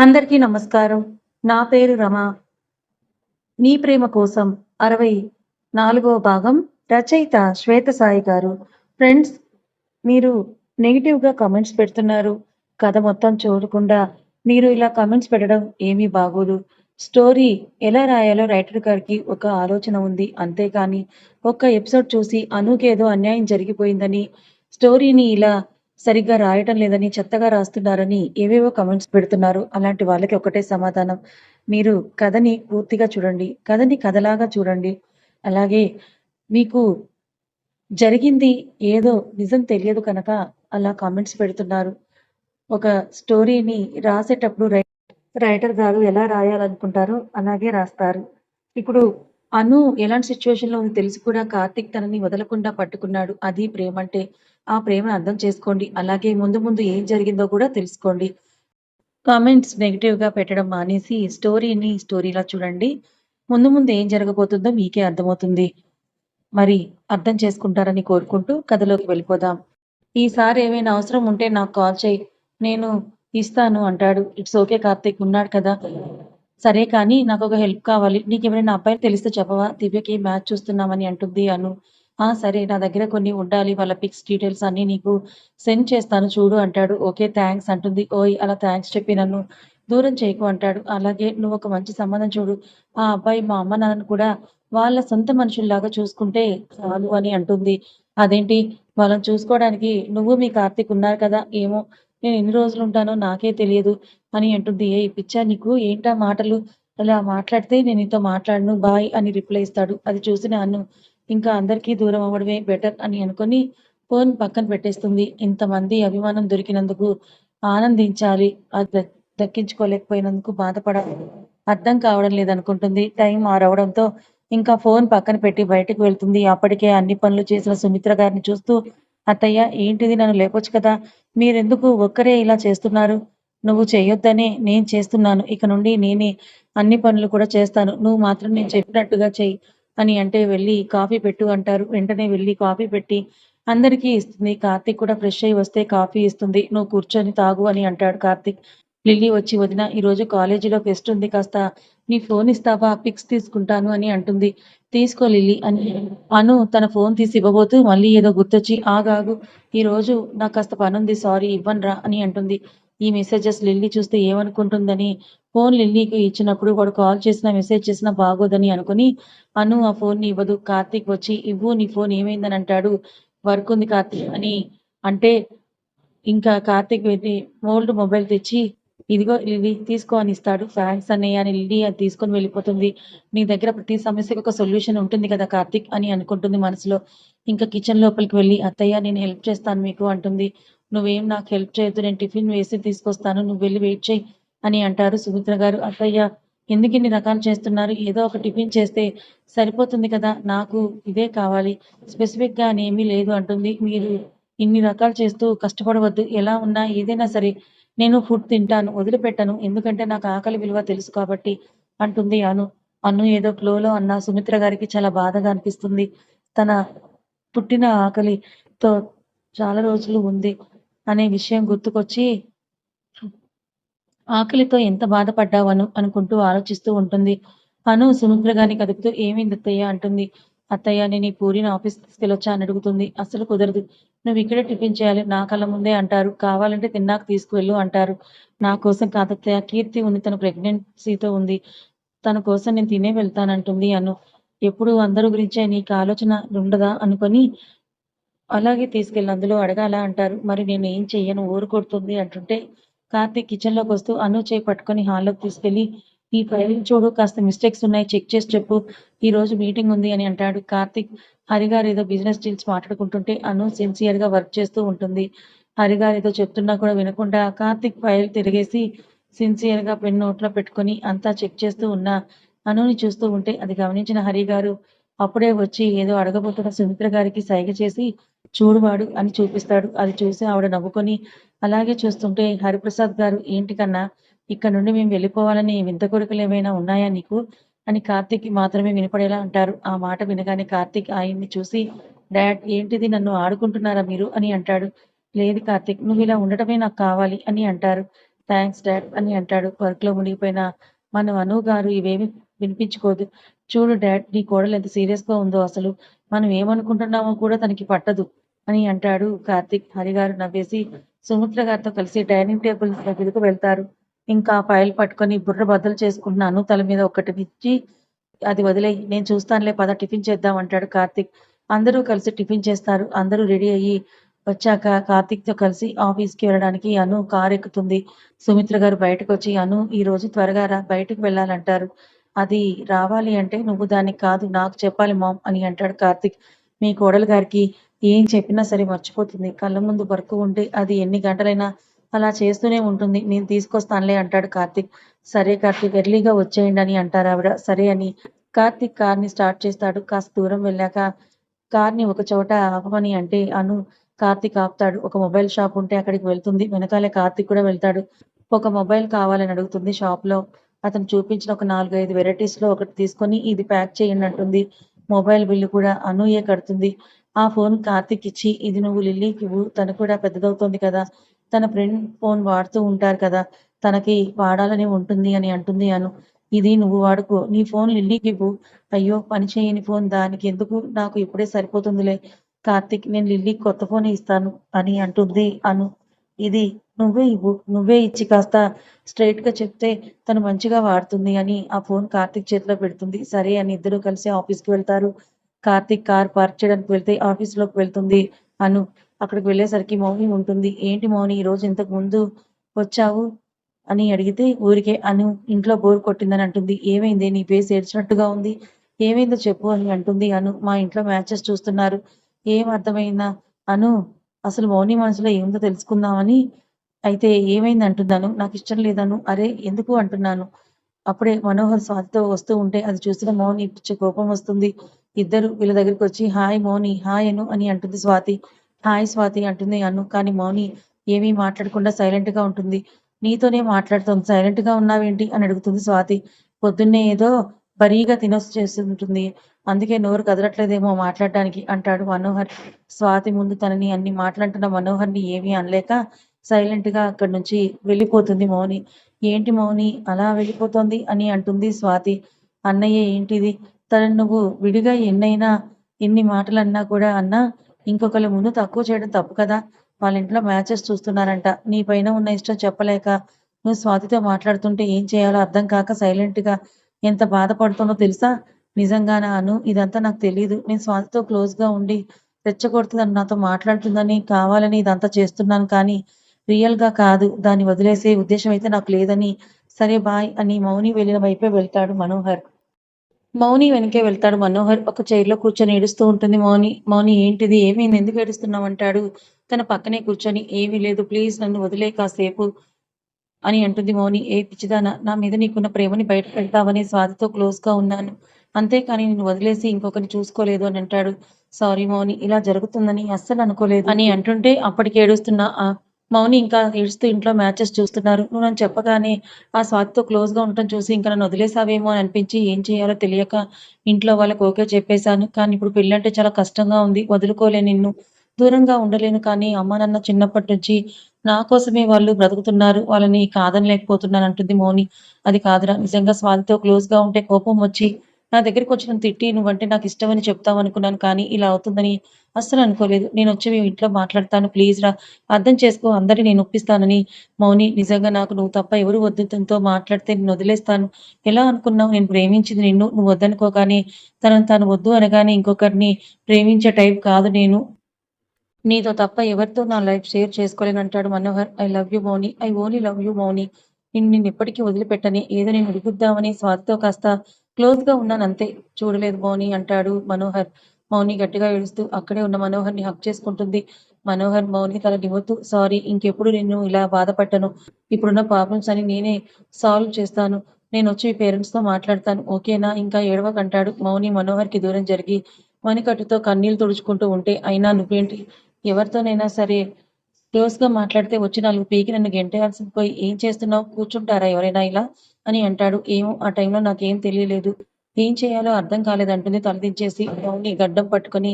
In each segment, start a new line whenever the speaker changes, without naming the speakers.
అందరికీ నమస్కారం. నా పేరు రమ. నీ ప్రేమ కోసం అరవై నాలుగవ భాగం రచయిత శ్వేత సాయి గారు. ఫ్రెండ్స్ మీరు నెగిటివ్గా కమెంట్స్ పెడుతున్నారు. కథ మొత్తం చూడకుండా మీరు ఇలా కమెంట్స్ పెట్టడం ఏమీ బాగోదు. స్టోరీ ఎలా రాయాలో రైటర్ గారికి ఒక ఆలోచన ఉంది. అంతేకాని ఒక్క ఎపిసోడ్ చూసి అనుకేదో అన్యాయం జరిగిపోయిందని స్టోరీని ఇలా సరిగ్గా రాయటం లేదని చెత్తగా రాస్తున్నారని ఏవేవో కమెంట్స్ పెడుతున్నారు. అలాంటి వాళ్ళకి ఒకటే సమాధానం. మీరు కథని పూర్తిగా చూడండి. కథని కథలాగా చూడండి. అలాగే మీకు జరిగింది ఏదో నిజం తెలియదు కనుక అలా కామెంట్స్ పెడుతున్నారు. ఒక స్టోరీని రాసేటప్పుడు రై రైటర్ గారు ఎలా రాయాలనుకుంటారో అలాగే రాస్తారు. ఇప్పుడు అను ఎలాంటి సిచ్యువేషన్లో ఉంది తెలిసి కూడా. కార్తిక్ తనని వదలకుండా పట్టుకున్నాడు. అది ప్రేమ అంటే ఆ ప్రేమను అర్థం చేసుకోండి. అలాగే ముందు ముందు ఏం జరిగిందో కూడా తెలుసుకోండి. కామెంట్స్ నెగిటివ్గా పెట్టడం మానేసి స్టోరీని స్టోరీలా చూడండి. ముందు ముందు ఏం జరగబోతుందో మీకే అర్థమవుతుంది. మరి అర్థం చేసుకుంటారని కోరుకుంటూ కథలోకి వెళ్ళిపోదాం. ఈసారి ఏమైనా అవసరం ఉంటే నాకు కాల్ చేయి. నేను ఇస్తాను అంటాడు. ఇట్స్ ఓకే కార్తీక్ ఉన్నాడు కదా. సరే కానీ నాకు ఒక హెల్ప్ కావాలి. నీకు ఎవరైనా అబ్బాయిని తెలిస్తే చెప్పవా? దివ్యకి మ్యాచ్ చూస్తున్నామని అంటుంది అను. ఆ సరే నా దగ్గర కొన్ని ఉండాలి. వాళ్ళ పిక్స్ డీటెయిల్స్ అన్ని నీకు సెండ్ చేస్తాను చూడు అంటాడు. ఓకే థ్యాంక్స్ అంటుంది. ఓయ్ అలా థ్యాంక్స్ చెప్పి నన్ను దూరం చేయకు అంటాడు. అలాగే నువ్వు ఒక మంచి సంబంధం చూడు. ఆ అబ్బాయి మా అమ్మ నాన్నను కూడా వాళ్ళ సొంత మనుషుల్లాగా చూసుకుంటే చాలు అని అంటుంది. అదేంటి? వాళ్ళని చూసుకోవడానికి నువ్వు మీ కార్తీక్ ఉన్నారు కదా? ఏమో నేను ఎన్ని రోజులు ఉంటానో నాకే తెలియదు. అని అంటుంది. ఏ పిచ్చా నీకు ఏంటా మాటలు? అలా మాట్లాడితే నేను నీతో మాట్లాడను బాయ్ అని రిప్లై ఇస్తాడు. అది చూసిన అన్ను ఇంకా అందరికీ దూరం అవ్వడమే బెటర్ అని అనుకొని ఫోన్ పక్కన పెట్టేస్తుంది. ఇంతమంది అభిమానం దొరికినందుకు ఆనందించాలి. అది దక్కించుకోలేకపోయినందుకు బాధపడాలి అర్థం కావడం లేదనుకుంటుంది. టైం ఆరవడంతో ఇంకా ఫోన్ పక్కన పెట్టి బయటకు వెళ్తుంది. అప్పటికే అన్ని పనులు చేసిన సుమిత్ర గారిని చూస్తూ అత్తయ్య ఏంటిది నన్ను లేపొచ్చు కదా? మీరెందుకు ఒక్కరే ఇలా చేస్తున్నారు? నువ్వు చేయొద్దనే నేను చేస్తున్నాను. ఇక నుండి నేనే అన్ని పనులు కూడా చేస్తాను. నువ్వు మాత్రం నేను చెప్పినట్టుగా చెయ్యి అని అంటే వెళ్ళి కాఫీ పెట్టు అంటారు. వెంటనే వెళ్ళి కాఫీ పెట్టి అందరికీ ఇస్తుంది. కార్తీక్ కూడా ఫ్రెష్ అయ్యి వస్తే కాఫీ ఇస్తుంది. నువ్వు కూర్చొని తాగు అని అంటాడు కార్తీక్. లిల్లీ వచ్చి వదిన ఈరోజు కాలేజీలో ఫెస్ట్ ఉంది. కాస్త నీ ఫోన్ ఇస్తావా? పిక్స్ తీసుకుంటాను అని అంటుంది. తీసుకో లిల్లీ అని అను తన ఫోన్ తీసి ఇవ్వబోతూ మళ్ళీ ఏదో గుర్తొచ్చి ఆగాగు ఈ రోజు నాకు కాస్త పనుంది సారీ ఇవ్వనురా అని అంటుంది. ఈ మెసేజెస్ లిల్లీ చూస్తే ఏమనుకుంటుందని? ఫోన్ లిల్లీకి ఇచ్చినప్పుడు వాడు కాల్ చేసినా మెసేజ్ చేసినా బాగోదని అనుకుని అను ఆ ఫోన్ని ఇవ్వదు కార్తీక్ వచ్చి ఇవ్వు నీ ఫోన్ ఏమైందని అంటాడు? వర్క్ ఉంది కార్తీక్ అని అంటే ఇంకా కార్తీక్ వెళ్ళి ఓల్డ్ మొబైల్ తెచ్చి ఇదిగో లిల్లీ తీసుకో అని ఇస్తాడు. ఫ్యాన్స్ అన్నయ్య అని లిల్లీ అది తీసుకొని వెళ్ళిపోతుంది. నీ దగ్గర ప్రతి సమస్యకు ఒక సొల్యూషన్ ఉంటుంది కదా కార్తీక్ అని అనుకుంటుంది మనసులో. ఇంకా కిచెన్ లోపలికి వెళ్ళి అత్తయ్య నేను హెల్ప్ చేస్తాను మీకు అంటుంది. నువ్వేం నాకు హెల్ప్ చేయొద్దు నేను టిఫిన్ వేసి తీసుకొస్తాను నువ్వు వెళ్ళి వెయిట్ చేయి అని అంటారు సుమిత్ర గారు. అత్తయ్య ఎందుకు ఇన్ని రకాలు చేస్తున్నారు? ఏదో ఒక టిఫిన్ చేస్తే సరిపోతుంది కదా నాకు ఇదే కావాలి. స్పెసిఫిక్గా అని ఏమీ లేదు అంటుంది. మీరు ఇన్ని రకాలు చేస్తూ కష్టపడవద్దు. ఎలా ఉన్నా ఏదైనా సరే నేను ఫుడ్ తింటాను వదిలిపెట్టను. ఎందుకంటే నాకు ఆకలి విలువ తెలుసు కాబట్టి అంటుంది అను. అను ఏదో క్లోలో అన్న సుమిత్ర గారికి చాలా బాధగా అనిపిస్తుంది. తన పుట్టిన ఆకలితో చాలా రోజులు ఉంది. అనే విషయం గుర్తుకొచ్చి ఆకలితో ఎంత బాధపడ్డావను అనుకుంటూ ఆలోచిస్తూ ఉంటుంది. అను సుమిత్ర గారిని కదుపుతూ ఏమైంది అత్తయ్య అంటుంది. అత్తయ్య నేను ఈ పూరిని ఆఫీస్ తీసుకెళ్ళొచ్చా? అని అడుగుతుంది. అసలు కుదరదు. నువ్వు ఇక్కడే టిఫిన్ చేయాలి. నా కళ్ళ ముందే అంటారు. కావాలంటే తిన్నాక తీసుకువెళ్ళు అంటారు. నా కోసం కాదత్తయ్య. కీర్తి ఉంది. తన ప్రెగ్నెన్సీతో ఉంది. తన కోసం నేను తినే వెళ్తానంటుంది అను. ఎప్పుడు అందరి గురించే నీకు ఆలోచన ఉండదా అనుకొని అలాగే తీసుకెళ్ళి అందులో అడగాల అంటారు. మరి నేను ఏం చెయ్యను? ఊరు కొడుతుంది అంటుంటే కార్తీక్ కిచెన్లోకి వస్తూ అను చేయి పట్టుకొని హాల్లోకి తీసుకెళ్ళి ఈ ఫైల్ చూడు కాస్త మిస్టేక్స్ ఉన్నాయి చెక్ చేసి చెప్పు. ఈ రోజు మీటింగ్ ఉంది అని అంటాడు కార్తీక్. హరిగారు ఏదో బిజినెస్ డీల్స్ మాట్లాడుకుంటుంటే అను సిన్సియర్గా వర్క్ చేస్తూ ఉంటుంది. హరిగారు ఏదో చెప్తున్నా కూడా వినకుండా కార్తీక్ ఫైల్ తిరిగేసి సిన్సియర్గా పెన్ నోట్లో పెట్టుకొని అంతా చెక్ చేస్తూ ఉన్న. అనుని చూస్తూ ఉంటే అది గమనించిన హరి గారు అప్పుడే వచ్చి ఏదో అడగబోతున్న సుమిత్ర గారికి సైగ చేసి చూడువాడు అని చూపిస్తాడు. అది చూసి ఆవిడ నవ్వుకొని అలాగే చూస్తుంటే హరిప్రసాద్ గారు ఏంటి కన్నా ఇక్కడ నుండి మేము వెళ్ళిపోవాలని వింత కోరికలు ఏమైనా ఉన్నాయా నీకు? అని కార్తీక్ మాత్రమే వినపడేలా అంటారు. ఆ మాట వినగానే కార్తీక్ ఆయన్ని చూసి డాడ్ ఏంటిది నన్ను ఆడుకుంటున్నారా మీరు? అని అంటాడు. లేదు కార్తీక్ నువ్వు ఇలా ఉండటమే నాకు కావాలి అని అంటారు. థ్యాంక్స్ డాడ్ అని అంటాడు. వర్క్లో మునిగిపోయిన మన అను గారు ఇవేమి వినిపించుకోదు. చూడు డాడ్ నీ కోడలు ఎంత సీరియస్గా ఉందో అసలు. మనం ఏమనుకుంటున్నామో కూడా తనకి పట్టదు అని అంటాడు కార్తిక్. హరిగారు నవ్వేసి సుమిత్ర గారితో కలిసి డైనింగ్ టేబుల్ దగ్గరకు వెళ్తారు. ఇంకా ఫైల్ పట్టుకొని బుర్ర బద్దలు చేసుకుంటున్నాను. తల మీద ఒకటి ఇచ్చి అది వదిలేయి నేను చూస్తానులే పద టిఫిన్ చేద్దాం అంటాడు కార్తిక్. అందరూ కలిసి టిఫిన్ చేస్తారు. అందరూ రెడీ అయ్యి వచ్చాక కార్తిక్తో కలిసి ఆఫీస్కి వెళ్ళడానికి అను కారు ఎక్కుతుంది సుమిత్ర గారు బయటకు వచ్చి అను ఈ రోజు త్వరగా రా బయటకు వెళ్ళాలంటారు. అది రావాలి అంటే నువ్వు దానికి కాదు నాకు చెప్పాలి మామ్ అని అంటాడు కార్తిక్. మీ కోడలు గారికి ఏం చెప్పినా సరే మర్చిపోతుంది. కళ్ళ ముందు వర్క్ ఉంటే అది ఎన్ని గంటలైనా అలా చేస్తూనే ఉంటుంది. నేను తీసుకొస్తానులే అంటాడు కార్తిక్. సరే కార్తిక్ ఎర్లీగా వచ్చేయండి అని అంటారు ఆవిడ. సరే అని కార్తిక్ కార్ని స్టార్ట్ చేస్తాడు. కాస్త దూరం వెళ్ళాక కార్ని ఒక చోట ఆపమని అంటే అను కార్తిక్ ఆపుతాడు. ఒక మొబైల్ షాప్ ఉంటే అక్కడికి వెళ్తుంది. వెనకాలే కార్తిక్ కూడా వెళ్తాడు. ఒక మొబైల్ కావాలని అడుగుతుంది షాప్లో అతను చూపించిన ఒక నాలుగు ఐదు వెరైటీస్లో ఒకటి తీసుకొని ఇది ప్యాక్ చేయండి అంటుంది మొబైల్ బిల్లు కూడా అనూయే కడుతుంది. ఆ ఫోన్ కార్తిక్ ఇచ్చి ఇది నువ్వు లిల్లీకి ఇవ్వు. తను కూడా పెద్దదవుతోంది కదా. తన ఫ్రెండ్ ఫోన్ వాడుతూ ఉంటారు కదా. తనకి వాడాలని ఉంటుంది అని అంటుంది అను. ఇది నువ్వు వాడుకో. నీ ఫోన్ లిల్లీకి ఇవ్వు. అయ్యో పని చేయని ఫోన్. దానికి ఎందుకు? నాకు ఇప్పుడే సరిపోతుందిలే. కార్తిక్ నేను లిల్లీకి కొత్త ఫోన్ ఇస్తాను అని అంటుంది అను. ఇది నువ్వే ఇవ్వు నువ్వే ఇచ్చి కాస్త స్ట్రైట్గా చెప్తే తను మంచిగా వాడుతుంది అని ఆ ఫోన్ కార్తిక్ చేతిలో పెడుతుంది. సరే అని ఇద్దరు కలిసి ఆఫీస్కి వెళ్తారు. కార్తిక్ కార్ పార్క్ చేయడానికి వెళ్తే ఆఫీస్లోకి వెళ్తుంది. అను అక్కడికి వెళ్ళేసరికి మౌని ఉంటుంది. ఏంటి మౌని ఈ రోజు ఇంతకు ముందు వచ్చావు అని అడిగితే ఊరికే అను ఇంట్లో బోర్ కొట్టిందని అంటుంది. ఏమైంది? నీ ఫేస్ ఏడ్చినట్టుగా ఉంది. ఏమైందో చెప్పు అని అంటుంది అను. మా ఇంట్లో మ్యాచెస్ చూస్తున్నారు. ఏం అర్థమైందా? అను అసలు మౌని మనసులో ఏముందో తెలుసుకుందామని అయితే ఏమైంది అంటున్నాను? నాకు ఇష్టం లేదను. అరే ఎందుకు అంటున్నాను? అప్పుడే మనోహర్ స్వాతితో వస్తూ ఉంటే అది చూసిన మౌని పిచ్చి కోపం వస్తుంది. ఇద్దరు వీళ్ళ దగ్గరికి వచ్చి హాయ్ మౌని హాయ్ అను అని అంటుంది స్వాతి. హాయ్ స్వాతి అంటుంది అను. కానీ మౌని ఏమీ మాట్లాడకుండా సైలెంట్గా ఉంటుంది. నీతోనే మాట్లాడుతుంది సైలెంట్గా ఉన్నావేంటి? అని అడుగుతుంది స్వాతి. పొద్దున్నే ఏదో బరీగా తినొస్తు చేస్తుంటుంది. అందుకే నోరు కదలట్లేదేమో మాట్లాడడానికి అంటాడు మనోహర్. స్వాతి ముందు తనని అన్ని మాట్లాడుతున్న మనోహర్ని ఏమీ అనలేక సైలెంట్గా అక్కడి నుంచి వెళ్ళిపోతుంది మౌని. ఏంటి మౌని? అలా వెళ్ళిపోతుంది? అని అంటుంది స్వాతి. అన్నయ్య ఏంటిది? తను నువ్వు విడిగా ఎన్నైనా ఎన్ని మాటలు అన్నా కూడా అన్నా ఇంకొకరి ముందు తక్కువ చేయడం తప్పు కదా? వాళ్ళ ఇంట్లో మ్యాచెస్ చూస్తున్నారంట. నీ పైన ఉన్న ఇష్టం చెప్పలేక నువ్వు స్వాతితో మాట్లాడుతుంటే ఏం చేయాలో అర్థం కాక సైలెంట్గా ఎంత బాధపడుతుందో తెలుసా? నిజంగానా అను? ఇదంతా నాకు తెలియదు నేను స్వాతితో క్లోజ్గా ఉండి రెచ్చగొడుతుందని నాతో మాట్లాడుతుందని కావాలని ఇదంతా చేస్తున్నాను కానీ రియల్గా కాదు. దాన్ని వదిలేసే ఉద్దేశం అయితే నాకు లేదని. సరే బాయ్ అని మౌని వెళ్ళిన వైపే వెళ్తాడు మనోహర్. మౌని వెనకే వెళ్తాడు మనోహర్. ఒక చైర్లో కూర్చొని ఏడుస్తూ ఉంటుంది మౌని. మౌని ఏంటిది? ఏమైంది? ఎందుకు ఏడుస్తున్నావు? అంటాడు. తన పక్కనే కూర్చొని ఏమీ లేదు ప్లీజ్ నన్ను వదిలే కాసేపు అని అంటుంది మౌని. ఏ పిచ్చిదానా నా మీద నీకున్న ప్రేమని బయట పెడతావని స్వాతితో క్లోజ్గా ఉన్నాను. అంతేకాని నేను వదిలేసి ఇంకొకరిని చూసుకోలేదు అని అంటాడు. సారీ మౌని ఇలా జరుగుతుందని అస్సలు అనుకోలేదు అని అంటుంటే అప్పటికి ఏడుస్తున్న ఆ మౌని ఇంకా ఏడుస్తూ ఇంట్లో మ్యాచెస్ చూస్తున్నారు. నువ్వు నన్ను చెప్పగానే ఆ స్వాతితో క్లోజ్గా ఉండటం చూసి ఇంకా నన్ను వదిలేసావేమో అని అనిపించి ఏం చేయాలో తెలియక ఇంట్లో వాళ్ళకి ఓకే చెప్పేశాను. కానీ ఇప్పుడు పెళ్ళంటే చాలా కష్టంగా ఉంది. వదులుకోలే నిన్ను. దూరంగా ఉండలేను కానీ అమ్మ నాన్న చిన్నప్పటి నుంచి నా కోసమే వాళ్ళు బ్రతుకుతున్నారు. వాళ్ళని కాదనలేకపోతున్నాను అంటుంది మౌని. అది కాదురా. నిజంగా స్వాతితో క్లోజ్గా ఉంటే కోపం వచ్చి నా దగ్గరికి వచ్చిన తిట్టి నువ్వంటే నాకు ఇష్టమని చెప్తావు అనుకున్నాను కానీ ఇలా అవుతుందని అస్సలు అనుకోలేదు. నేను వచ్చి మీ ఇంట్లో మాట్లాడతాను. ప్లీజ్ రా అర్థం చేసుకో. అందరినీ నేను ఒప్పిస్తానని. మౌని నిజంగా నాకు నువ్వు తప్ప ఎవరు వద్దు. తనతో మాట్లాడితే నేను వదిలేస్తాను. ఎలా అనుకున్నావు? నేను ప్రేమించింది నిన్ను. నువ్వు వద్దనుకోగానే తనను తాను వద్దు అనగానే ఇంకొకరిని ప్రేమించే టైప్ కాదు నేను. నీతో తప్ప ఎవరితో నా లైఫ్ షేర్ చేసుకోలేను అంటాడు Manohar. I love you Mouni. I only love you Mouni. నిన్ను నేను ఎప్పటికీ వదిలిపెట్టని. ఏదో నేను విడిపిద్దామని స్వాతితో కాస్త క్లోజ్గా ఉన్నాను అంతే. చూడలేదు మౌని అంటాడు మనోహర్. మౌని గట్టిగా ఏడుస్తూ అక్కడే ఉన్న మనోహర్ని హక్ చేసుకుంటుంది. మనోహర్ మౌని తల నివ్వుతూ సారీ ఇంకెప్పుడు నేను ఇలా బాధపట్టను. ఇప్పుడున్న ప్రాబ్లమ్స్ అని నేనే సాల్వ్ చేస్తాను. నేను వచ్చి మీ పేరెంట్స్తో మాట్లాడతాను. ఓకేనా ఇంకా ఏడవకంటాడు మౌని మనోహర్కి దూరం జరిగి మణికట్టుతో కన్నీళ్ళు తుడుచుకుంటూ ఉంటే అయినా నువ్వేంటి? ఎవరితోనైనా సరే క్లోజ్గా మాట్లాడితే వచ్చి నాలుగు పీకి నన్ను గెంటేయాల్సి పోయి ఏం చేస్తున్నావు? కూర్చుంటారా ఎవరైనా ఇలా? అని అంటాడు. ఏమో ఆ టైంలో నాకేం తెలియలేదు. ఏం చేయాలో అర్థం కాలేదంటుంది. తలదించేసి మౌని గడ్డం పట్టుకొని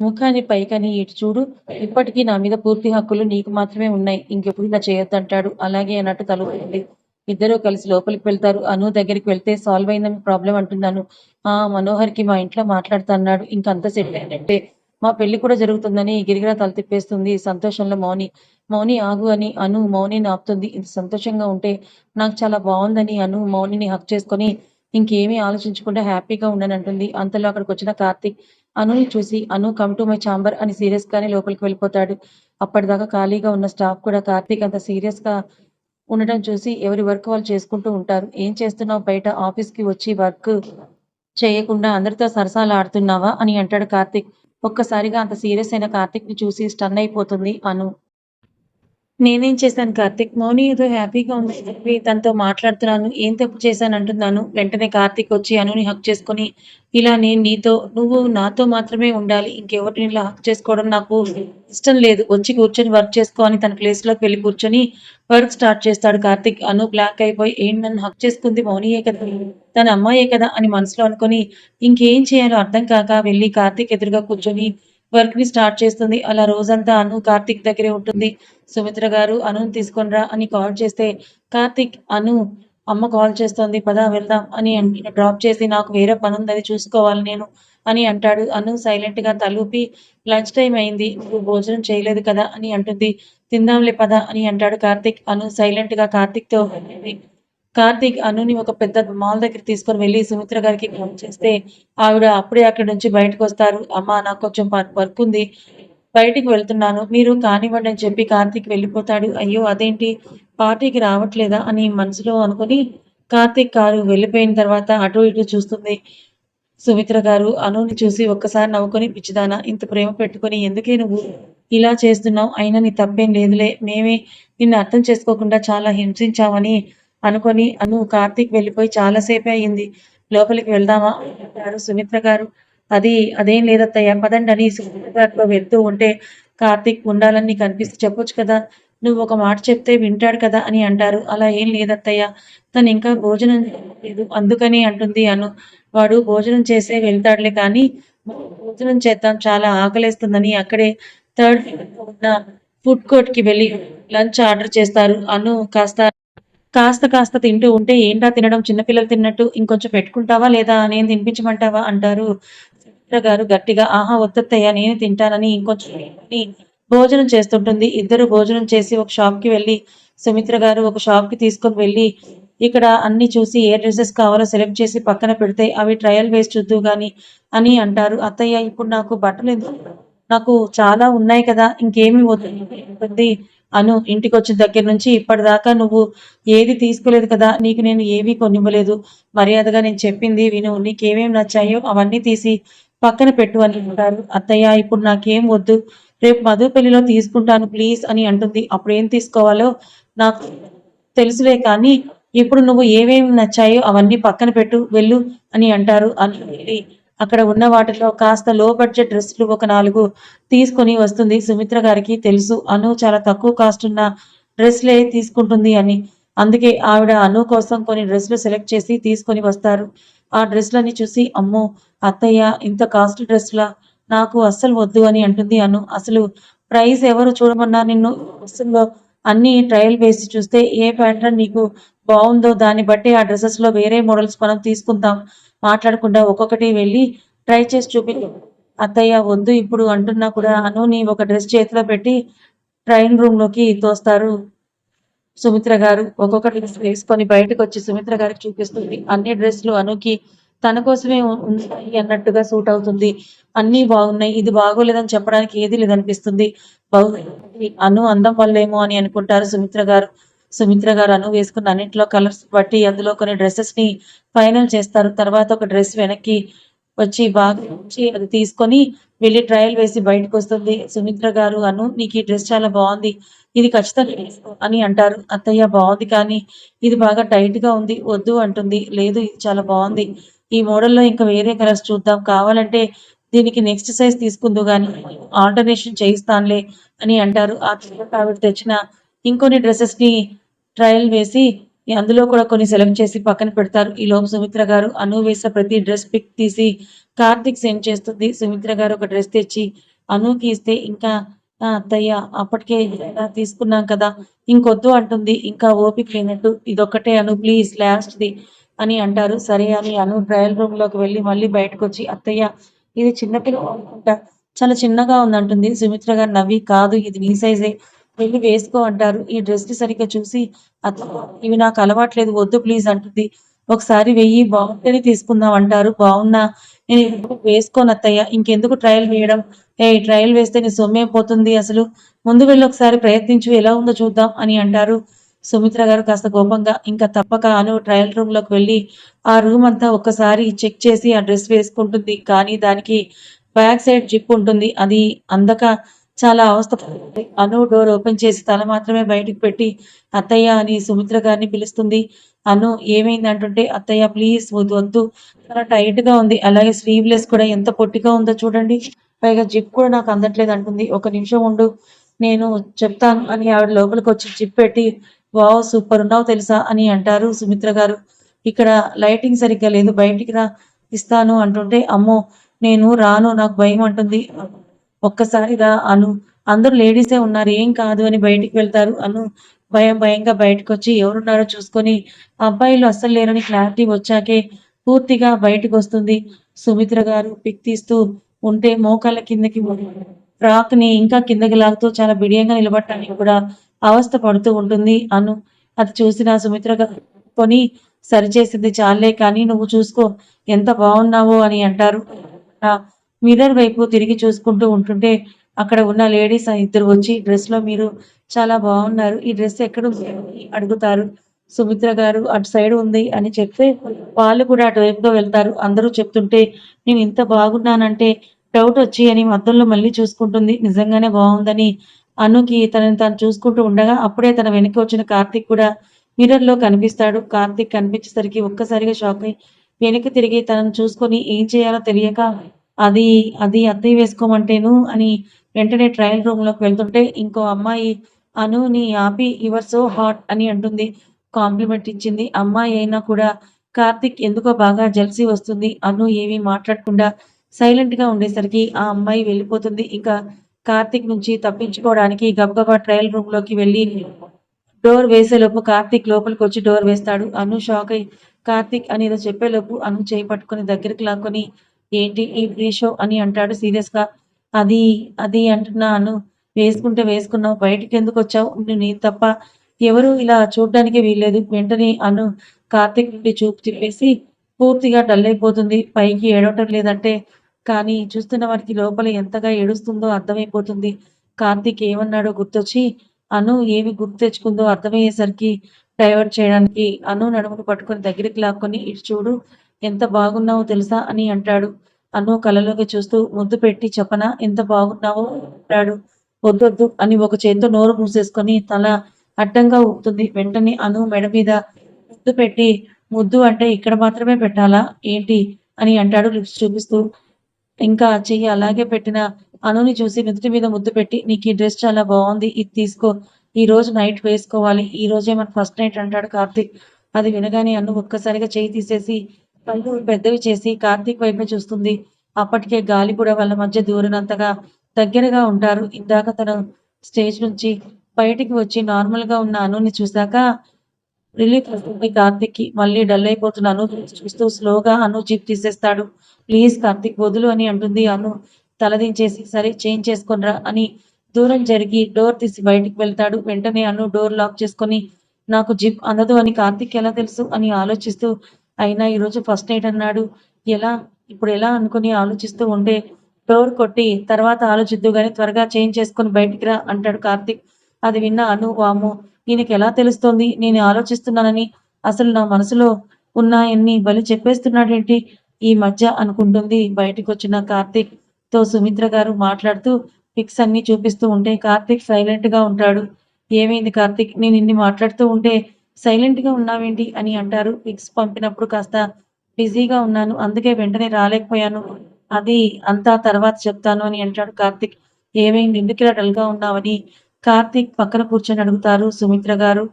ముఖాన్ని పైకని ఇటు చూడు. ఇప్పటికీ నా మీద పూర్తి హక్కులు నీకు మాత్రమే ఉన్నాయి. ఇంకెప్పుడు ఇలా చేయొద్దంటాడు. అలాగే అన్నట్టు తలుపుతుంది ఇద్దరూ కలిసి లోపలికి వెళ్తారు. అను దగ్గరికి వెళ్తే సాల్వ్ అయిందని ప్రాబ్లం అంటున్నాను. ఆ మనోహర్కి మా ఇంట్లో మాట్లాడుతున్నాడు ఇంకంత సెట్ అయినట్టే మా పెళ్ళి కూడా జరుగుతుందని గిరిగిరా తల తిప్పేస్తుంది. సంతోషంలో మౌని మౌని ఆగు అని అను మౌనిని ఆపుతుంది ఇంత సంతోషంగా ఉంటే నాకు చాలా బాగుందని అను మౌనిని హక్ చేసుకొని ఇంకేమీ ఆలోచించకుండా హ్యాపీగా ఉండనంటుంది అంతలో అక్కడికి వచ్చిన కార్తీక్ అనుని చూసి Anu come to my chamber అని సీరియస్ గానే లోపలికి వెళ్ళిపోతాడు. అప్పటిదాకా ఖాళీగా ఉన్న స్టాఫ్ కూడా కార్తీక్ అంత సీరియస్గా ఉండటం చూసి ఎవరి వర్క్ వాళ్ళు చేసుకుంటూ ఉంటారు. ఏం చేస్తున్నావు బయట? ఆఫీస్కి వచ్చి వర్క్ చేయకుండా అందరితో సరసాలు ఆడుతున్నావా అని అంటాడు కార్తీక్. ఒక్కసారిగా అంత సీరియస్ అయిన కార్తీక్ని చూసి స్టన్ అయిపోతుంది అను. నేనేం చేశాను? కార్తిక్ మౌని ఏదో హ్యాపీగా ఉంది. చెప్పి తనతో మాట్లాడుతున్నాను. ఏం తప్పు చేశాను అంటున్నాను. వెంటనే కార్తీక్ వచ్చి అనుని హక్ చేసుకొని ఇలా నేను నీతో నువ్వు నాతో మాత్రమే ఉండాలి. ఇంకెవరిని ఇలా హక్ చేసుకోవడం నాకు ఇష్టం లేదు. వచ్చి కూర్చొని వర్క్ చేసుకో అని తన ప్లేస్లోకి వెళ్ళి కూర్చొని వర్క్ స్టార్ట్ చేస్తాడు కార్తీక్. అను బ్లాక్ అయిపోయి ఏంటి నన్ను హక్ చేసుకుంది మౌనియే కదా? తన అమ్మాయే కదా? అని మనసులో అనుకొని ఇంకేం చేయాలో అర్థం కాక వెళ్ళి కార్తిక్ ఎదురుగా కూర్చొని వర్క్ని స్టార్ట్ చేస్తుంది. అలా రోజంతా అను కార్తిక్ దగ్గరే ఉంటుంది. సుమిత్ర గారు అను తీసుకొనిరా అని కాల్ చేస్తే కార్తీక్ అను అమ్మ కాల్ చేస్తోంది. పద వెళ్దాం అని డ్రాప్ చేసి నాకు వేరే పని ఉంది అది చూసుకోవాలి నేను అని అంటాడు. అను సైలెంట్గా తలూపి లంచ్ టైం అయింది. నువ్వు భోజనం చేయలేదు కదా అని అంటుంది. తిందాంలే పద అని అంటాడు కార్తీక్. అను సైలెంట్గా కార్తిక్తో వెళ్ళింది. కార్తీక్ అనుని ఒక పెద్ద మాల్ దగ్గర తీసుకొని వెళ్ళి సుమిత్ర గారికి ఫోన్ చేస్తే ఆవిడ అప్పుడే అక్కడి నుంచి బయటకు వస్తారు. అమ్మ నాకు కొంచెం వర్క్ ఉంది. బయటికి వెళ్తున్నాను. మీరు కానివ్వండి అని చెప్పి కార్తీక్ వెళ్ళిపోతాడు. అయ్యో అదేంటి? పార్టీకి రావట్లేదా? అని మనసులో అనుకుని కార్తీక్ కారు వెళ్ళిపోయిన తర్వాత అటు ఇటు చూస్తుంది. సుమిత్ర గారు అనుని చూసి ఒక్కసారి నవ్వుకొని పిచ్చిదానా ఇంత ప్రేమ పెట్టుకొని ఎందుకే నువ్వు ఇలా చేస్తున్నావు? అయినా నీ తప్పేం లేదులే. మేమే నిన్ను అర్థం చేసుకోకుండా చాలా హింసించామని అనుకొని అను కార్తీక్ వెళ్ళిపోయి చాలాసేపే అయింది లోపలికి వెళ్దామా అంటారు సుమిత్ర గారు. అది అదేం లేదత్తయ్య పదండి అని సుమిత్ర వెళ్తూ ఉంటే కార్తీక్ ఉండాలని నీకు అనిపిస్తే చెప్పొచ్చు కదా నువ్వు ఒక మాట చెప్తే వింటాడు కదా అని అంటారు. అలా ఏం లేదత్తయ్య తను ఇంకా భోజనం లేదు అందుకని అంటుంది అను. వాడు భోజనం చేసే వెళ్తాడులే కానీ భోజనం చేద్దాం చాలా ఆకలేస్తుందని అక్కడే థర్డ్ ఉన్న ఫుడ్ కోర్ట్కి వెళ్ళి లంచ్ ఆర్డర్ చేస్తారు. అను కాస్త కాస్త కాస్త తింటూ ఉంటే ఏంటా తినడం? చిన్నపిల్లలు తిన్నట్టు ఇంకొంచెం పెట్టుకుంటావా లేదా? నేను తినిపించమంటావా? అంటారు. గారు గట్టిగా ఆహా వద్దత్తయ్య నేను తింటానని ఇంకొంచెం భోజనం చేస్తుంటుంది. ఇద్దరు భోజనం చేసి ఒక షాప్కి వెళ్ళి సుమిత్ర గారు ఒక షాప్కి తీసుకొని వెళ్ళి ఇక్కడ అన్ని చూసి ఏ డ్రెస్సెస్ కావాలో సెలెక్ట్ చేసి పక్కన పెడితే అవి ట్రయల్ వేసి చూద్దు గాని అని అంటారు. అత్తయ్య ఇప్పుడు నాకు బట్టలు నాకు చాలా ఉన్నాయి కదా ఇంకేమి వద్దు. అను ఇంటికి వచ్చిన దగ్గర నుంచి ఇప్పటిదాకా నువ్వు ఏది తీసుకోలేదు కదా నీకు నేను ఏవి కొనివ్వలేదు. మర్యాదగా నేను చెప్పింది విను నీకేమేమి నచ్చాయో అవన్నీ తీసి పక్కన పెట్టు అని అంటారు. అత్తయ్య ఇప్పుడు నాకేం వద్దు. రేపు మధు పెళ్ళిలో తీసుకుంటాను ప్లీజ్ అని అంటుంది. అప్పుడు ఏం తీసుకోవాలో నాకు తెలుసులే కానీ ఇప్పుడు నువ్వు ఏమేమి నచ్చాయో అవన్నీ పక్కన పెట్టు వెళ్ళు అని అంటారు. అని అక్కడ ఉన్న వాటిలో కాస్త లో బడ్జెట్ డ్రెస్సులు ఒక నాలుగు తీసుకొని వస్తుంది. సుమిత్ర గారికి తెలుసు అను చాలా తక్కువ కాస్ట్ ఉన్న డ్రెస్లే తీసుకుంటుంది అని. అందుకే ఆవిడ అను కోసం కొన్ని డ్రెస్సులు సెలెక్ట్ చేసి తీసుకొని వస్తారు. ఆ డ్రెస్లన్నీ చూసి అమ్మో అత్తయ్య ఇంత కాస్ట్ డ్రెస్సులా? నాకు అస్సలు వద్దు అని అంటుంది అను. అసలు ప్రైస్ ఎవరు చూడమన్నా నిన్ను డ్రెస్సుల్లో అన్ని ట్రయల్ వేసి చూస్తే ఏ ప్యాటర్న్ నీకు బాగుందో దాన్ని బట్టి ఆ డ్రెస్సెస్లో వేరే మోడల్స్ మనం తీసుకుందాం మాట్లాడకుండా ఒక్కొక్కటి వెళ్ళి ట్రై చేసి చూపి అత్తయ్య వద్దు ఇప్పుడు అంటున్నా కూడా అనుని ఒక డ్రెస్ చేతిలో పెట్టి ట్రైన్ రూమ్లోకి తోస్తారు. సుమిత్ర గారు ఒక్కొక్క డ్రెస్ వేసుకొని బయటకు వచ్చి సుమిత్ర గారికి చూపిస్తుంది. అన్ని డ్రెస్సులు అనుకి తన కోసమే ఉన్నాయి అన్నట్టుగా సూట్ అవుతుంది. అన్ని బాగున్నాయి. ఇది బాగోలేదని చెప్పడానికి ఏది లేదనిపిస్తుంది. బాగుంది అను అందం వల్లేమో అని అనుకుంటారు సుమిత్ర గారు. సుమిత్ర గారు అను వేసుకున్న అన్నింటిలో కలర్స్ బట్టి అందులో కొన్ని డ్రెస్సెస్ని ఫైనల్ చేస్తారు. తర్వాత ఒక డ్రెస్ వెనక్కి వచ్చి బాగా వచ్చి అది తీసుకొని వెళ్ళి ట్రయల్ వేసి బయటకు వస్తుంది. సుమిత్ర గారు అను నీకు ఈ డ్రెస్ చాలా బాగుంది. ఇది ఖచ్చితంగా వేసుకో అని అంటారు. అత్తయ్య బాగుంది కానీ ఇది బాగా టైట్గా ఉంది. వద్దు అంటుంది. లేదు ఇది చాలా బాగుంది. ఈ మోడల్లో ఇంకా వేరే కలర్స్ చూద్దాం. కావాలంటే దీనికి నెక్స్ట్ సైజ్ తీసుకుందు గాని ఆల్టర్నేషన్ చేయిస్తానులే అని అంటారు. ఆ తర్వాత ఆవిడ తెచ్చిన ఇంకొన్ని డ్రెస్సెస్ని ట్రయల్ వేసి అందులో కూడా కొన్ని సెలెక్ట్ చేసి పక్కన పెడతారు. ఈ లోపు సుమిత్ర గారు అను వేసిన ప్రతి డ్రెస్ పిక్ తీసి కార్తిక్ సెండ్ చేస్తుంది. సుమిత్ర గారు ఒక డ్రెస్ తెచ్చి అనుకి ఇస్తే ఇంకా అత్తయ్య అప్పటికే తీసుకున్నాం కదా ఇంకొద్దు అంటుంది. ఇంకా ఓపిక లేనట్టు ఇదొక్కటే అను ప్లీజ్ లాస్ట్ది అని అంటారు. సరే అని అను ట్రయల్ రూమ్లోకి వెళ్ళి మళ్ళీ బయటకు వచ్చి అత్తయ్య ఇది చిన్నపిల్ల అనుకుంటా చాలా చిన్నగా ఉందంటుంది. సుమిత్ర గారు నవ్వి కాదు ఇది నీ సైజే వెళ్ళి వేసుకో అంటారు. ఈ డ్రెస్ని సరిగ్గా చూసి అతను ఇవి నాకు అలవాట్లేదు వద్దు ప్లీజ్ అంటుంది. ఒకసారి వెయ్యి బాగుంటేనే తీసుకుందాం అంటారు. బాగున్నా నేను వేసుకోను అత్తయ్య? ఇంకెందుకు ట్రయల్ వేయడం? ఏ ట్రయల్ వేస్తే నీ సొమ్మే పోతుంది అసలు? ముందు వెళ్ళి ఒకసారి ప్రయత్నించు ఎలా ఉందో చూద్దాం అని అంటారు. సుమిత్ర గారు కాస్త కోపంగా ఇంకా తప్పక అను ట్రయల్ రూమ్లోకి వెళ్ళి ఆ రూమ్ అంతా ఒక్కసారి చెక్ చేసి ఆ డ్రెస్ వేసుకుంటుంది. కానీ దానికి బ్యాక్ సైడ్ జిప్ ఉంటుంది. అది అందక చాలా అవస్థ పడుతుంది. అను డోర్ ఓపెన్ చేసి తల మాత్రమే బయటకు పెట్టి అత్తయ్య అని సుమిత్ర గారిని పిలుస్తుంది. అను ఏమైంది అంటుంటే అత్తయ్య ప్లీజ్ వద్దు వద్దు. చాలా టైట్గా ఉంది. అలాగే స్లీవ్లెస్ కూడా ఎంత పొట్టిగా ఉందో చూడండి. పైగా జిప్ కూడా నాకు అందట్లేదు అంటుంది. ఒక నిమిషం ఉండు నేను చెప్తాను అని ఆవిడ లోపలికి వచ్చి జిప్ పెట్టి వావ్ సూపర్ ఉన్నావు తెలుసా అని అంటారు సుమిత్ర గారు. ఇక్కడ లైటింగ్ సరిగ్గా లేదు బయటికి రా ఇస్తాను అంటుంటే అమ్మో నేను రాను నాకు భయం అంటుంది. ఒక్కసారి రా అను అందరూ లేడీసే ఉన్నారు ఏం కాదు అని బయటికి వెళ్తారు. అను భయం భయంగా బయటకు వచ్చి ఎవరున్నారో చూసుకొని అబ్బాయిలు అస్సలు లేరని క్లారిటీ వచ్చాకే పూర్తిగా బయటకు వస్తుంది సుమిత్ర గారు పిక్ తీస్తూ ఉంటే మోకాళ్ళ కిందకి ఫ్రాక్ని ఇంకా కిందకి లాగుతూ చాలా బిడియంగా నిలబడటానికి కూడా అవస్థ పడుతూ ఉంటుంది. అను అది చూసిన సుమిత్ర కొని సరిచేసింది చాలే కానీ నువ్వు చూసుకో ఎంత బాగున్నావో అని అంటారు. మిర్రర్ వైపు తిరిగి చూసుకుంటూ ఉంటుంటే అక్కడ ఉన్న లేడీస్ ఇద్దరు వచ్చి డ్రెస్లో మీరు చాలా బాగున్నారు. ఈ డ్రెస్ ఎక్కడ అడుగుతారు. సుమిత్ర గారు అటు సైడ్ ఉంది అని చెప్తే వాళ్ళు కూడా అటువైపుగా వెళ్తారు. అందరూ చెప్తుంటే నేను ఇంత బాగున్నానంటే డౌట్ వచ్చి అని మధ్యలో మళ్ళీ చూసుకుంటుంది. నిజంగానే బాగుందని అనుకి తనని తను చూసుకుంటూ ఉండగా అప్పుడే తన వెనక వచ్చిన కార్తీక్ కూడా మిర్రర్లో కనిపిస్తాడు. కార్తీక్ కనిపించేసరికి ఒక్కసారిగా షాక్ అయి వెనక్కి తిరిగి తనను చూసుకొని ఏం చేయాలో తెలియక అది అది అద్దె వేసుకోమంటేను అని వెంటనే ట్రయల్ రూమ్లోకి వెళ్తుంటే ఇంకో అమ్మాయి అనుని ఆపి యువర్ సో హాట్ అని అంటుంది. కాంప్లిమెంట్ ఇచ్చింది. అమ్మాయి అయినా కూడా కార్తిక్ ఎందుకో బాగా జెల్సీ వస్తుంది. అను ఏమీ మాట్లాడకుండా సైలెంట్గా ఉండేసరికి ఆ అమ్మాయి వెళ్ళిపోతుంది. ఇంకా కార్తిక్ నుంచి తప్పించుకోవడానికి గబగబా ట్రయల్ రూమ్లోకి వెళ్ళి డోర్ వేసేలోపు కార్తిక్ లోపలికి వచ్చి డోర్ వేస్తాడు. అను షాక్ అయి కార్తిక్ అని ఏదో చెప్పేలోపు అను చేయి పట్టుకుని దగ్గరికి లాక్కొని ఏంటి ఈ ఫ్రీ షో అని అంటాడు సీరియస్గా. అది అది అంటున్నా అను వేసుకుంటే వేసుకున్నావు బయటికి ఎందుకు వచ్చావు? నేను తప్ప ఎవరు ఇలా చూడడానికి వీల్లేదు. వెంటనే అను కార్తిక్ నుండి చూపు తిప్పేసి పూర్తిగా డల్ అయిపోతుంది. పైకి ఏడవటం లేదంటే కానీ చూస్తున్న వారికి లోపల ఎంతగా ఏడుస్తుందో అర్థమైపోతుంది. కార్తీక్ ఏమన్నాడో గుర్తొచ్చి అను ఏమి గుర్తు తెచ్చుకుందో అర్థమయ్యేసరికి డైవర్ట్ చేయడానికి అను నడుమును పట్టుకొని దగ్గరికి లాక్కొని ఇటు చూడు ఎంత బాగున్నావో తెలుసా అని అంటాడు. అను కలలోకి చూస్తూ ముద్దు పెట్టి చెప్పనా ఎంత బాగున్నావో అంటాడు. వద్దొద్దు అని ఒక చేతితో నోరు మూసేసుకొని తల అడ్డంగా ఊపుతుంది. వెంటనే అను మెడ మీద ముద్దు పెట్టి ముద్దు అంటే ఇక్కడ మాత్రమే పెట్టాలా ఏంటి అని అంటాడు లిప్స్ చూపిస్తూ. ఇంకా చెయ్యి అలాగే పెట్టిన అనుని చూసి నుదుటి మీద ముద్దు పెట్టి నీకు ఈ డ్రెస్ చాలా బాగుంది ఇది తీసుకో ఈ రోజు నైట్ వేసుకోవాలి ఈ రోజే మన ఫస్ట్ నైట్ అంటాడు కార్తీక్. అది వినగానే అన్ను ఒక్కసారిగా చేయి తీసేసి కళ్ళు పెద్దవి చేసి కార్తీక్ వైపే చూస్తుంది. అప్పటికే గాలి కూడా వాళ్ళ మధ్య దూరినంతగా దగ్గరగా ఉంటారు. ఇందాక తను స్టేజ్ నుంచి బయటికి వచ్చి నార్మల్గా ఉన్న అనుని చూశాక రిలీఫ్ వస్తుంది కార్తిక్కి మళ్ళీ డల్ అయిపోతున్న అను చూస్తూ స్లోగా అను జీప్ తీసేస్తాడు. ప్లీజ్ కార్తిక్ వదులు అని అంటుంది అను. తలదించేసి సరే చేంజ్ చేసుకొనిరా అని దూరం జరిగి డోర్ తీసి బయటికి వెళ్తాడు. వెంటనే అను డోర్ లాక్ చేసుకొని నాకు జిప్ అందదు అని కార్తిక్ ఎలా తెలుసు అని ఆలోచిస్తూ అయినా ఈరోజు ఫస్ట్ నైట్ అన్నాడు. ఎలా ఇప్పుడు ఎలా అనుకుని ఆలోచిస్తూ ఉంటే డోర్ కొట్టి తర్వాత ఆలోచిద్దు కానీ త్వరగా చేంజ్ చేసుకొని బయటికి రా అంటాడు కార్తిక్. అది విన్న అను వాము ఈయనకి ఎలా తెలుస్తోంది? నేను ఆలోచిస్తున్నానని అసలు నా మనసులో ఉన్నాయన్ని బలి చెప్పేస్తున్నాడేంటి? ఈ మధ్య అనుకుంటుంది బయటకు వచ్చిన కార్తిక్తో సుమిత్ర గారు మాట్లాడుతూ పిక్స్ అన్ని చూపిస్తూ ఉంటే కార్తిక్ సైలెంట్గా ఉంటాడు. ఏమైంది కార్తిక్? నేను ఇన్ని మాట్లాడుతూ ఉంటే సైలెంట్గా ఉన్నావేంటి అని అంటారు పిక్స్ పంపినప్పుడు కాస్త బిజీగా ఉన్నాను అందుకే వెంటనే రాలేకపోయాను. అది అంతా తర్వాత చెప్తాను అని అంటాడు కార్తిక్. ఏమైంది? ఎందుకు ఇలా డల్గా ఉన్నావని కార్తీక్ పక్కన కూర్చొని అడుగుతారు సుమిత్ర గారు.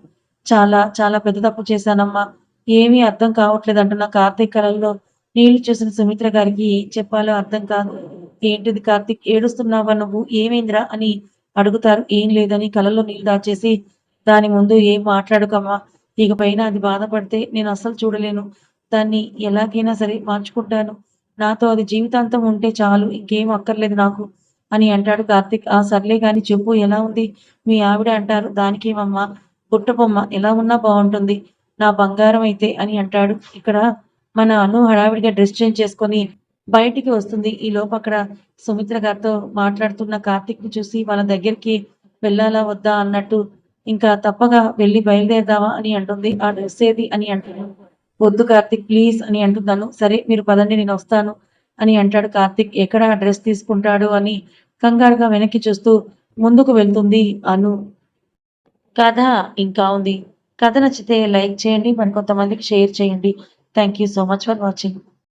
చాలా చాలా పెద్ద తప్పు చేశానమ్మా. ఏమీ అర్థం కావట్లేదు అంటున్న కార్తీక్ కళల్లో నీళ్ళు చూసిన సుమిత్ర గారికి ఏం చెప్పాలో అర్థం కాదు. ఏంటిది కార్తీక్? ఏడుస్తున్నావా నువ్వు? ఏమైందిరా? అని అడుగుతారు. ఏం లేదని కళలో నీళ్ళు దాచేసి దాని ముందు ఏం మాట్లాడుకమ్మా ఇక పైన అది బాధపడితే నేను అస్సలు చూడలేను. దాన్ని ఎలాగైనా సరే మార్చుకుంటాను. నాతో అది జీవితాంతం ఉంటే చాలు ఇంకేం అక్కర్లేదు నాకు అని అంటాడు కార్తిక్. ఆ సర్లే గాని చెప్పు ఎలా ఉంది? మీ ఆవిడ అంటారు. దానికేమమ్మా పుట్టబొమ్మ ఎలా ఉన్నా బాగుంటుంది. నా బంగారం అయితే అని అంటాడు. ఇక్కడ మన అను హడావిడిగా డ్రెస్ చేంజ్ చేసుకొని బయటికి వస్తుంది. ఈ లోపు అక్కడ సుమిత్ర గారితో మాట్లాడుతున్న కార్తిక్ని చూసి వాళ్ళ దగ్గరికి వెళ్ళాలా వద్దా అన్నట్టు ఇంకా తప్పగా వెళ్ళి బయలుదేరదావా అని అంటుంది. ఆ డ్రెస్ ఏది అని అంటాను వద్దు కార్తీక్ ప్లీజ్ అని అంటున్నాను. సరే మీరు పదండి నేను వస్తాను అని అంటాడు కార్తిక్. ఎక్కడ ఆ డ్రెస్ తీసుకుంటాడు అని కంగారుగా వెనక్కి చూస్తూ ముందుకు వెళ్తుంది అను. కథ ఇంకా ఉంది. కథ నచ్చితే లైక్ చేయండి మరి కొంతమందికి షేర్ చేయండి. Thank you so much for watching.